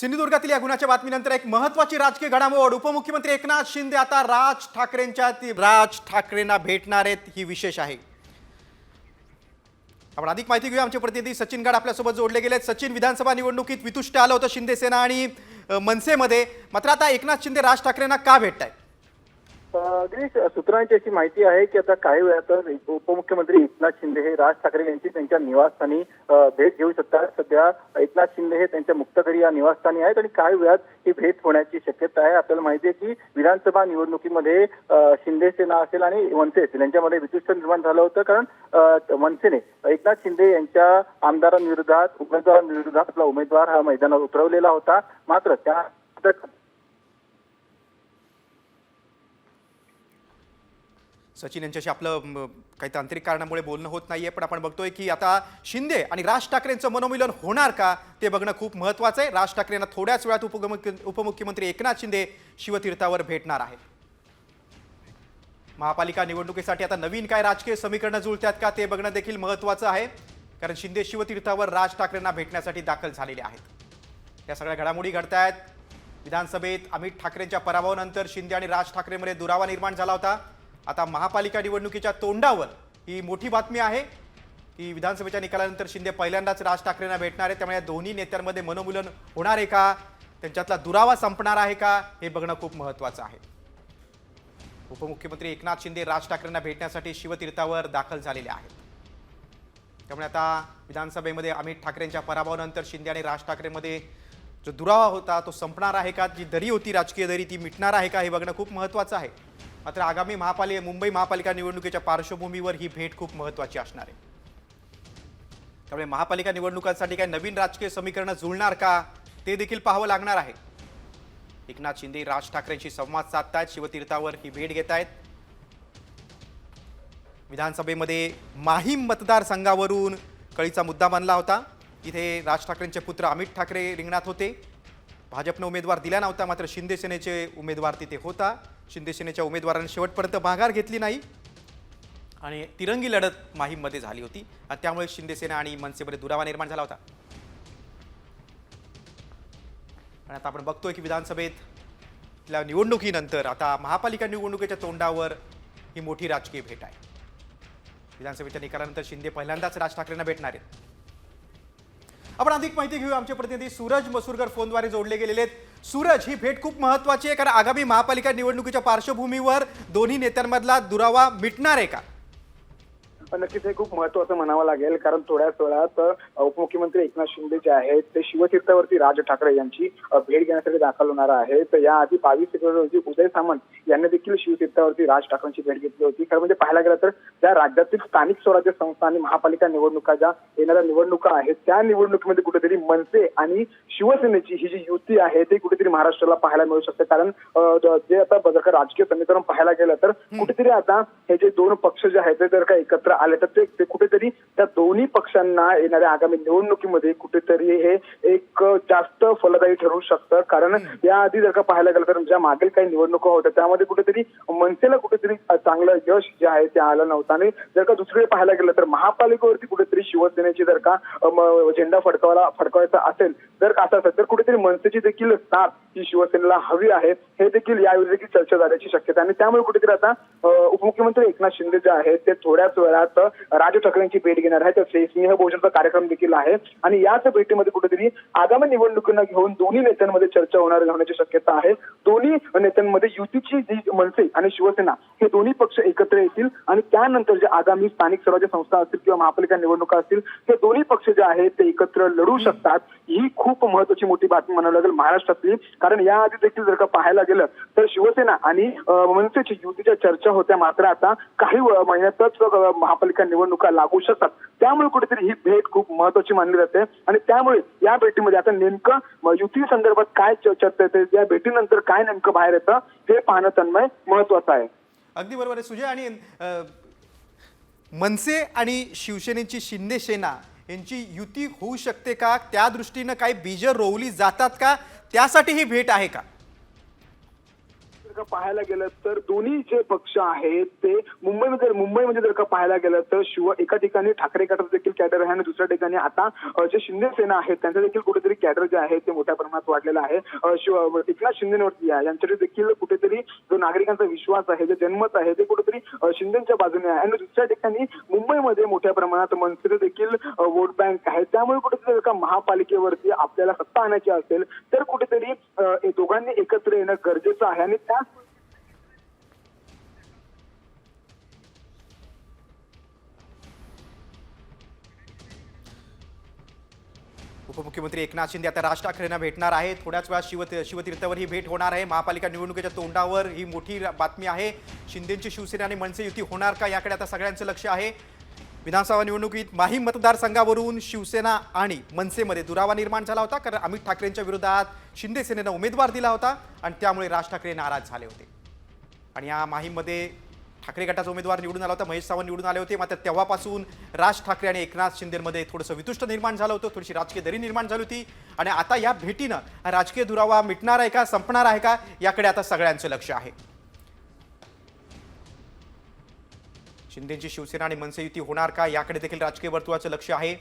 सिंधुदुर्गातील या गुन्ह्याच्या बातमीनंतर एक महत्वाची राजकीय घडामोड. उपमुख्यमंत्री एकनाथ शिंदे आता राज ठाकरेंच्या ती- राज ठाकरेंना भेटणार आहेत ही विशेष आहे. आपण अधिक माहिती घेऊया आमचे प्रतिनिधी सचिन गाड आपल्यासोबत जोडले गेले आहेत. सचिन विधानसभा निवडणुकीत वितुष्ट आलं होतं शिंदे सेना आणि मनसेमध्ये. मात्र आता एकनाथ शिंदे राज ठाकरेंना का भेटत आहेत गिरीश सूत्रांची अशी माहिती आहे की आता काही वेळातच उपमुख्यमंत्री एकनाथ शिंदे हे राज ठाकरे यांची त्यांच्या निवासस्थानी भेट घेऊ शकतात. सध्या एकनाथ शिंदे हे त्यांच्या मुक्तघरी या निवासस्थानी आहेत आणि काही वेळात ही भेट होण्याची शक्यता आहे. आपल्याला माहिती आहे की विधानसभा निवडणुकीमध्ये शिंदे सेना असेल आणि मनसे असेल यांच्यामध्ये वितुष्ट निर्माण झालं होतं. कारण मनसेने एकनाथ शिंदे यांच्या आमदारांविरोधात उमेदवारांविरोधात आपला उमेदवार हा मैदानात उतरवलेला होता. मात्र त्या सचिन यांच्याशी आपलं काही तांत्रिक कारणामुळे बोलणं होत नाहीये पण आपण बघतोय की आता शिंदे आणि राज ठाकरेंचं मनोमिलन होणार का ते बघणं खूप महत्वाचं आहे. राज ठाकरे यांना थोड्याच वेळात उपमुख्य उपमुख्यमंत्री एकनाथ शिंदे शिवतीर्थावर भेटणार आहे महापालिका निवडणुकीसाठी आता नवीन काय राजकीय समीकरणं जुळतात का ते बघणं देखील महत्वाचं आहे. कारण शिंदे शिवतीर्थावर राज ठाकरेंना भेटण्यासाठी दाखल झालेले आहेत. या सगळ्या घडामोडी घडतायत. विधानसभेत अमित ठाकरेंच्या पराभवानंतर शिंदे आणि राज ठाकरेंमध्ये दुरावा निर्माण झाला होता. आता महापालिका निवडणुकीच्या तोंडावर ही मोठी बातमी आहे. की विधानसभेच्या निकालानंतर शिंदे पहिल्यांदाच राज ठाकरेंना भेटणार आहे त्यामुळे या दोन्ही नेत्यांमध्ये मनोमुलन होणार आहे का? त्यांच्यातला दुरावा संपणार आहे का? हे बघणं खूप महत्त्वाचं आहे. उपमुख्यमंत्री एकनाथ शिंदे राज ठाकरेंना भेटण्यासाठी शिवतीर्थावर दाखल झालेले आहेत. त्यामुळे आता विधानसभेमध्ये अमित ठाकरेंच्या पराभवानंतर शिंदे आणि राज ठाकरेंमध्ये जो दुरावा होता तो संपणार आहे का? जी दरी होती राजकीय दरी ती मिटणार आहे का? हे बघणं खूप महत्त्वाचं आहे. मात्र आगामी महापालिका मुंबई महापालिका निवडणुकीच्या पार्श्वभूमीवर ही भेट खूप महत्त्वाची असणार आहे. त्यामुळे महापालिका निवडणुकांसाठी काही नवीन राजकीय समीकरणं जुळणार का ते देखील पाहावं लागणार आहे. एकनाथ शिंदे राज ठाकरेंशी संवाद साधतायत शिवतीर्थावर ही भेट घेत आहेत विधानसभेमध्ये माहीम मतदारसंघावरून कळीचा मुद्दा बनला होता. इथे राज ठाकरेंचे पुत्र अमित ठाकरे रिंगणात होते. भाजपनं उमेदवार दिला नव्हता मात्र शिंदे सेनेचे उमेदवार तिथे होता. शिंदे सेनेच्या उमेदवारांनी शेवटपर्यंत माघार घेतली नाही. आणि तिरंगी लढत माहीममध्ये झाली होती. आणि त्यामुळे शिंदेसेना आणि मनसेमध्ये दुरावा निर्माण झाला होता. आणि आता आपण बघतोय की विधानसभेतल्या निवडणुकीनंतर आता महापालिका निवडणुकीच्या तोंडावर ही मोठी राजकीय भेट आहे. विधानसभेच्या निकालानंतर शिंदे पहिल्यांदाच राज ठाकरेंना भेटणार आहेत. आपण अधिक माहिती घेऊ आमचे प्रतिनिधी सूरज मसूरकर फोनद्वारे जोडले गेलेले आहेत. सूरज ही भेट खूप महत्वाची आहे कारण आगामी महापालिका निवडणुकीच्या पार्श्वभूमीवर दोन्ही नेत्यांमधला दुरावा मिटणार आहे का? नक्कीच हे खूप महत्वाचं म्हणावं लागेल. कारण थोड्याच वेळात उपमुख्यमंत्री एकनाथ शिंदे जे आहेत ते शिवतीर्थावरती राज ठाकरे यांची भेट घेण्यासाठी दाखल होणार आहेत. याआधी बावीस फेब्रुवारी रोजी उदय सामंत यांनी देखील शिवतीर्थावरती राज ठाकरेंची भेट घेतली होती. खरं म्हणजे पाहायला गेलं तर त्या राज्यातील स्थानिक स्वराज्य संस्था आणि महापालिका निवडणुका ज्या येणाऱ्या निवडणुका आहेत त्या निवडणुकीमध्ये कुठेतरी मनसे आणि शिवसेनेची ही जी युती आहे ती कुठेतरी महाराष्ट्राला पाहायला मिळू शकते. कारण ज- जे आता जर का राजकीय समीकरण पाहायला गेलं तर कुठेतरी आता हे जे दोन पक्ष जे आहेत ते जर का एकत्र आले तर ते कुठेतरी त्या दोन्ही पक्षांना येणाऱ्या आगामी निवडणुकीमध्ये कुठेतरी हे एक जास्त फलदायी ठरू शकतं. कारण याआधी जर का पाहायला गेलं तर ज्या मागील काही निवडणुका होत्या त्यामध्ये कुठेतरी मनसेला कुठेतरी चांगलं यश जे आहे ते आलं नव्हतं. आणि जर का दुसरीकडे पाहायला गेलं तर महापालिकेवरती कुठेतरी शिवसेनेची जर का झेंडा फडकवायला फडकवायचा असेल जर का असं असेल तर कुठेतरी मनसेची देखील साथ ही शिवसेनेला हवी आहे. हे देखील यावेळी देखील चर्चा झाल्याची शक्यता आणि त्यामुळे कुठेतरी आता उपमुख्यमंत्री एकनाथ शिंदे जे आहेत ते थोड्याच वेळात राज ठाकरेंची भेट घेणार आहेत. तर भोजनचा कार्यक्रम देखील आहे. आणि याच भेटीमध्ये कुठेतरी आगामी निवडणुकींना घेऊन दोन्ही नेत्यांमध्ये चर्चा होणार होण्याची शक्यता आहे. दोन्ही नेत्यांमध्ये युतीची जी मनसे आणि शिवसेना हे दोन्ही पक्ष एकत्र येतील. आणि त्यानंतर जे आगामी स्थानिक स्वराज्य संस्था असतील किंवा महापालिका निवडणुका असतील हे दोन्ही पक्ष जे आहेत ते एकत्र लढू शकतात. ही खूप महत्वाची मोठी बातमी म्हणावी लागेल महाराष्ट्रातली. कारण याआधी देखील जर का पाहायला गेलं तर शिवसेना आणि मनसेची युतीच्या चर्चा होत्या मात्र आता काही महिन्यातच महापालिका निवडणुका लागू शकतात. त्यामुळे कुठेतरी ही भेट खूप महत्वाची मानली जाते. आणि त्यामुळे या भेटीमध्ये आता नेमकं युती संदर्भात काय चर्चा येते या भेटीनंतर काय नेमकं बाहेर येतं हे पाहणं तन्मय महत्वाचं आहे. अगदी बरोबर आहे सुजय. आणि मनसे आणि शिवसेनेची शिंदे सेना यांची युती होऊ शकते का? त्या दृष्टीनं काही बीजं रोवली जातात का? त्यासाठी ही भेट आहे का? का पाहायला गेलं तर दोन्ही जे पक्ष आहेत ते मुंबईमध्ये मुंबईमध्ये जर का पाहायला गेलं तर शिव एका ठिकाणी ठाकरे गटाचं देखील कॅडर आहे आणि दुसऱ्या ठिकाणी आता जे शिंदे सेना आहे त्यांचं देखील कुठेतरी कॅडर जे आहे ते मोठ्या प्रमाणात वाढलेलं आहे. शिव एकनाथ शिंदेवरती आहे. यांच्याकडे देखील कुठेतरी जो नागरिकांचा विश्वास आहे जे जनमत आहे ते कुठेतरी शिंदेच्या बाजूने आहे. आणि दुसऱ्या ठिकाणी मुंबईमध्ये मोठ्या प्रमाणात मनसे देखील वोट बँक आहे. त्यामुळे कुठेतरी जर का महापालिकेवरती आपल्याला सत्ता आणायची असेल तर कुठेतरी दोघांनी एकत्र येणं गरजेचं आहे. आणि त्या उपमुख्यमंत्री एकनाथ शिंदे आता राज ठाकरेंना भेटणार आहेत. थोड्याच वेळात शिव शिवतीर्थावर ही भेट होणार आहे. महापालिका निवडणुकीच्या तोंडावर ही मोठी बातमी आहे. शिंदेची शिवसेना आणि मनसे युती होणार का याकडे आता सगळ्यांचं लक्ष आहे. विधानसभा निवडणुकीत माहीम मतदारसंघावरून शिवसेना आणि मनसेमध्ये दुरावा निर्माण झाला होता कारण अमित ठाकरेंच्या विरोधात शिंदे सेनेनं उमेदवार दिला होता आणि त्यामुळे राज ठाकरे नाराज झाले होते. आणि या माहीममध्ये ठाकरे गटाचा उमेदवार निवडून आला होता महेश सावंत निवडून आले होते. मात्र तेव्हापासून राज ठाकरे आणि एकनाथ शिंदेमध्ये थोडंसं वितुष्ट निर्माण झालं होतं थोडीशी राजकीय दरी निर्माण झाली होती. आणि आता या भेटीनं राजकीय दुरावा मिटणार आहे का संपणार आहे का याकडे आता सगळ्यांचं लक्ष आहे. शिंदेची शिवसेना आणि मनसे युती होणार का याकडे देखील राजकीय वर्तुळाचं लक्ष आहे.